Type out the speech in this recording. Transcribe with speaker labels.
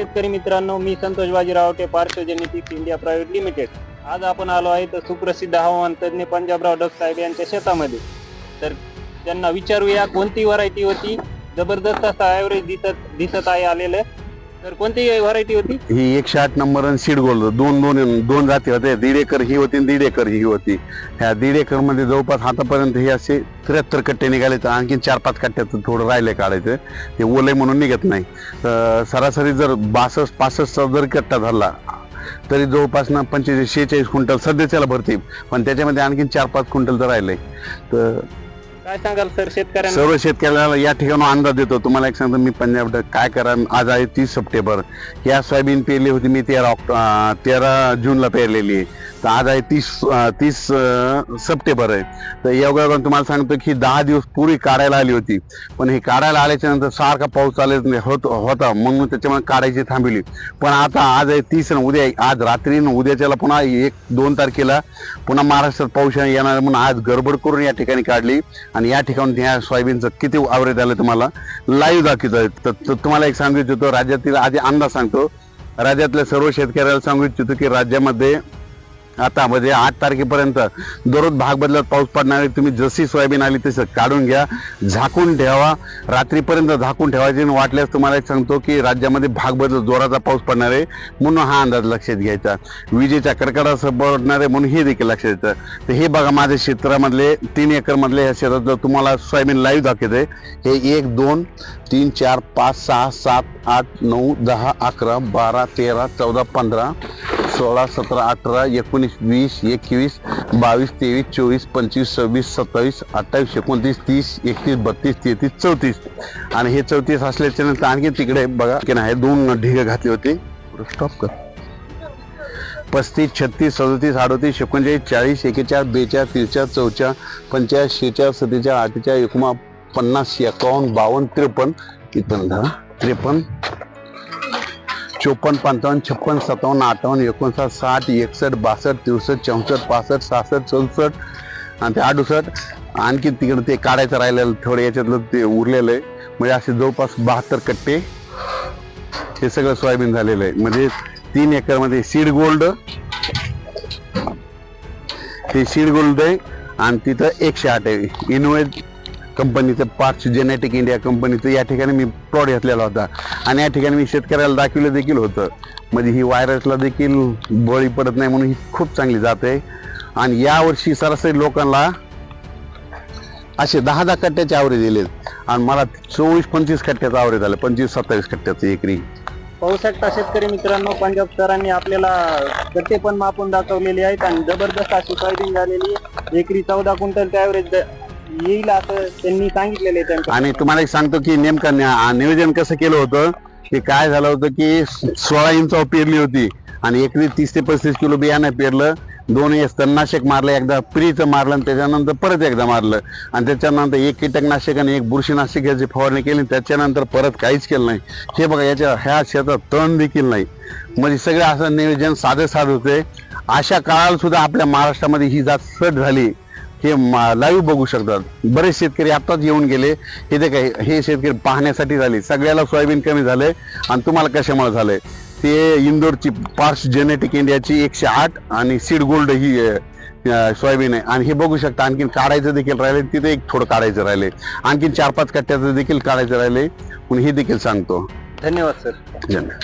Speaker 1: शेतकरी मित्रांनो मी संतोष बाजीराव पार्श्व जेनेटिक्स इंडिया प्रायव्हेट लिमिटेड. आज आपण आलो आहे तर सुप्रसिद्ध हवामान तज्ज्ञ पंजाबराव डग साहेब यांच्या शेतामध्ये. तर त्यांना विचारूया कोणती व्हरायटी होती? जबरदस्त असा ॲव्हरेज दिसत दिसत आहे आलेलं. तर कोणती व्हरायटी होती?
Speaker 2: ही एकशे आठ नंबर आणि सीड गोल्ड दोन दोन दोन जाती होते. दीड एकर ही होती आणि दीड एकर ही होती. ह्या दीड एकरमध्ये जवळपास आतापर्यंत हे असे त्र्याहत्तर कट्टे निघाले तर आणखी चार पाच कट्ट्याचं थोडं राहिले काढायचं. ते ओले म्हणून निघत नाही. तर सरासरी जर बासष्ट पासष्टचा जर कट्टा झाला तरी जवळपास ना पंचेचाळीस शेहेचाळीस क्विंटल सध्याच्याला भरती पण त्याच्यामध्ये आणखी चार पाच क्विंटल तर राहिले. तर
Speaker 1: काय सांगाल सर शेतकऱ्यांना?
Speaker 2: सर्व शेतकऱ्याला या ठिकाणी अंदाज देतो. तुम्हाला एक सांगतो मी पंजाब काय करा आज आहे तीस सप्टेंबर. या सोयाबीन पेरली होती मी तेरा ऑक्टो तेरा जूनला पेरलेली आहे. तर आज आहे तीस तीस सप्टेंबर आहे. तर योगा तुम्हाला सांगतो की दहा दिवस पूर्वी काढायला आली होती. पण हे काढायला आल्याच्यानंतर सारखा पाऊस चालत होत होता. म्हणून त्याच्यामुळे काढायची थांबली. पण आता आज आहे तीस आणि उद्या आज रात्री आणि उद्याच्याला पुन्हा एक दोन तारखेला पुन्हा महाराष्ट्रात पाऊस येणार म्हणून आज गडबड करून या ठिकाणी काढली. आणि या ठिकाणी ह्या सोयाबीनचं किती आवरेज आलं तुम्हाला? लाईव्ह दाखवत आहे. तर तर तुम्हाला एक सांगू इच्छितो राज्यातील आधी अंदाज सांगतो. राज्यातल्या सर्व शेतकऱ्याला सांगू इच्छितो की राज्यामध्ये आता म्हणजे आठ तारखेपर्यंत दररोज भाग बदलत पाऊस पडणार आहे. तुम्ही जशी सोयाबीन आली तसं काढून घ्या. झाकून ठेवा. रात्रीपर्यंत झाकून ठेवायची आणि वाटल्यास तुम्हाला एक सांगतो की राज्यामध्ये भाग बदलत जोराचा पाऊस पडणार आहे. म्हणून हा अंदाज लक्षात घ्यायचा. विजेच्या कडकडासह पडणार आहे म्हणून हे देखील लक्षात येतं. तर हे बघा माझ्या क्षेत्रामधले तीन एकरमधले ह्या या तुम्हाला सोयाबीन लाईव्ह दाखवते हे एक दोन तीन चार पाच सहा सात आठ नऊ दहा अकरा बारा तेरा चौदा पंधरा सोळा सतरा अठरा एकोणीस वीस एकवीस बावीस तेवीस चोवीस पंचवीस सव्वीस सत्तावीस अठ्ठावीस एकोणतीस तीस एकतीस बत्तीस तेहतीस चौतीस. आणि हे चौतीस असल्याच्या नंतर आणखी तिकडे बघा की नाही दोन ढिगे घातले होते. स्टॉप कर. पस्तीस छत्तीस सदतीस अडतीस एकोणचाळीस चाळीस एकेचाळ बेचाळीस तीसचाळीस चौचाळीस पंचेचाळीस शेचाळ सत्तेचाळ अठ्ठेचाळीस एकोणा पन्नास एकावन्न बावन्न त्रेपन्न इथं त्रेपन्न. चोपन्न पंचावन्न छप्पन सत्तावन्न अठ्ठावन्न एकोणसाठ साठ एकसष्ट बासष्ट त्रेसष्ट चौसष्ट पासष्ट सहासष्ट चौसष्ट आणि ते अडुसष्ट. आणखी तिकडे ते काढायचं राहिलेलं थोडं याच्यातलं ते उरलेलं आहे. म्हणजे असे जवळपास बहात्तर कट्टे हे सगळं सोयाबीन झालेलं आहे. म्हणजे तीन एकरमध्ये सीड गोल्ड ते सीड गोल्ड आहे आणि तिथं एकशे आठ आहे. इनोवेट कंपनीचं पार्ट्स जेनेटिक इंडिया कंपनीचं या ठिकाणी मी प्लॉट घेतलेला होता. आणि या ठिकाणी मी शेतकऱ्याला दाखवलं देखील होतं. म्हणजे ही व्हायरसला देखील बळी पडत नाही म्हणून ही खूप चांगली जात आहे. आणि यावर्षी सरासरी लोकांना असे दहा दहा कट्ट्याचे आवरे दिले आणि मला चोवीस पंचवीस कट्ट्याचं आवरे झालं. पंचवीस सत्तावीस कट्ट्याचं एकरी.
Speaker 1: पाहू शकता शेतकरी मित्रांनो पंजाब सरांनी आपल्याला गट्टे पण मापून दाखवलेले आहेत आणि जबरदस्त अशी सोयाबीन झालेली आहे. एकरी चौदा क्विंटल ॲव्हरेज येईल असं त्यांनी सांगितलेलं आहे
Speaker 2: आणि तुम्हाला एक सांगतो की नेमकं न्या- नियोजन कसं केलं होतं की काय झालं होतं की सोळा इंच पेरली होती आणि एकरी तीस ते पस्तीस किलो बियाणं पेरलं. दोन वेळेस तणनाशक मारलं एकदा प्रीचं मारलं आणि त्याच्यानंतर परत एकदा मारलं. आणि त्याच्यानंतर एक कीटकनाशक आणि एक बुरशीनाशक याची फवारणी केली त्याच्यानंतर परत काहीच केलं नाही. हे बघा याच्या ह्या शेतात तण देखील नाही. म्हणजे सगळं असं नियोजन साधे साध होते. अशा काळाला सुद्धा आपल्या महाराष्ट्रामध्ये ही जात सट झाली. हे लाईव्ह बघू शकतात. बरेच शेतकरी आताच येऊन गेले. हे ते काय हे शेतकरी पाहण्यासाठी झाले. सगळ्याला सोयाबीन कमी झाले आणि तुम्हाला कशामुळे झालंय ते इंदोरची पार्स जेनेटिक इंडियाची एकशे आठ आणि सीड गोल्ड ही सोयाबीन आहे. आणि हे बघू शकता आणखीन काढायचं देखील राहिले. तिथे एक थोडं काढायचं राहिले. आणखीन चार पाच कट्ट्याचं देखील काढायचं राहिले. म्हणून हे देखील सांगतो.
Speaker 1: धन्यवाद सर.
Speaker 2: धन्यवाद.